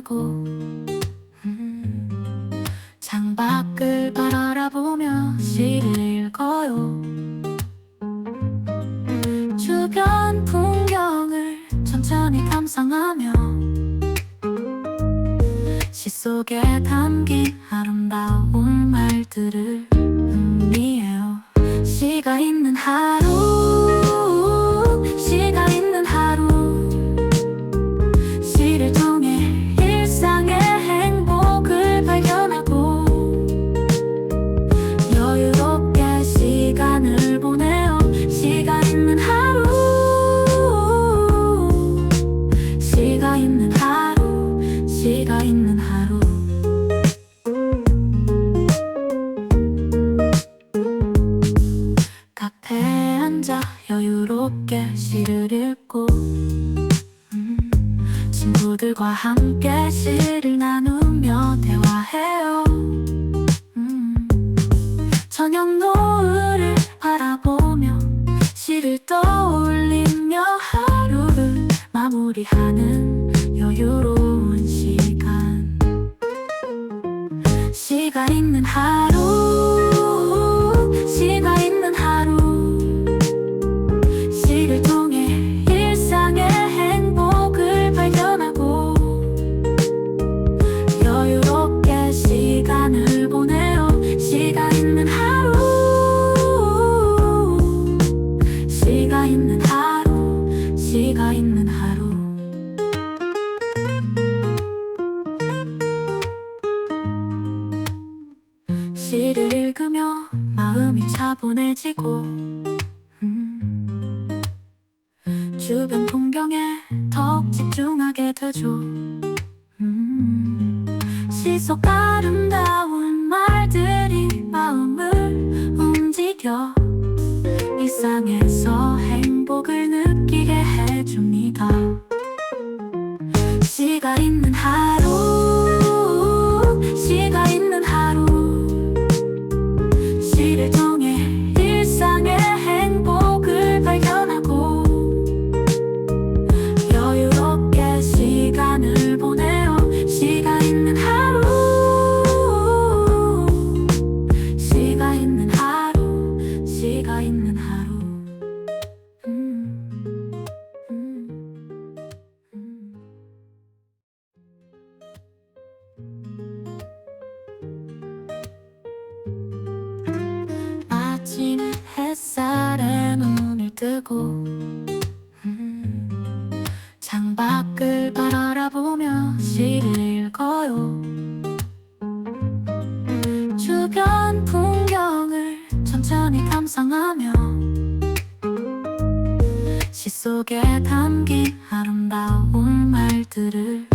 뜨고 음, 창밖을 바라보며 시를 읽어요. 주변 풍경을 천천히 감상하며 시 속에 담긴 아름다운 말들을 음미해요. 시가 있는 하루 시를 읽고 음, 친구들과 함께 시를 나누며 대화해요. 음, 저녁 노을을 바라보며 시를 떠올리며 하루를 마무리하는 여유로운 시간. 시가 있는 하루 있는 하루 시가 있는 하루. 시를 읽으며 마음이 차분해지고 음, 주변 풍경에 더욱 집중하게 되죠. 음, 시속 아름다운 말들이 마음을 움직여 일상에서 행복을 느끼게 해줍니다 뜨고. 음, 창밖을 바라보며 시를 읽어요. 주변 풍경을 천천히 감상하며 시 속에 담긴 아름다운 말들을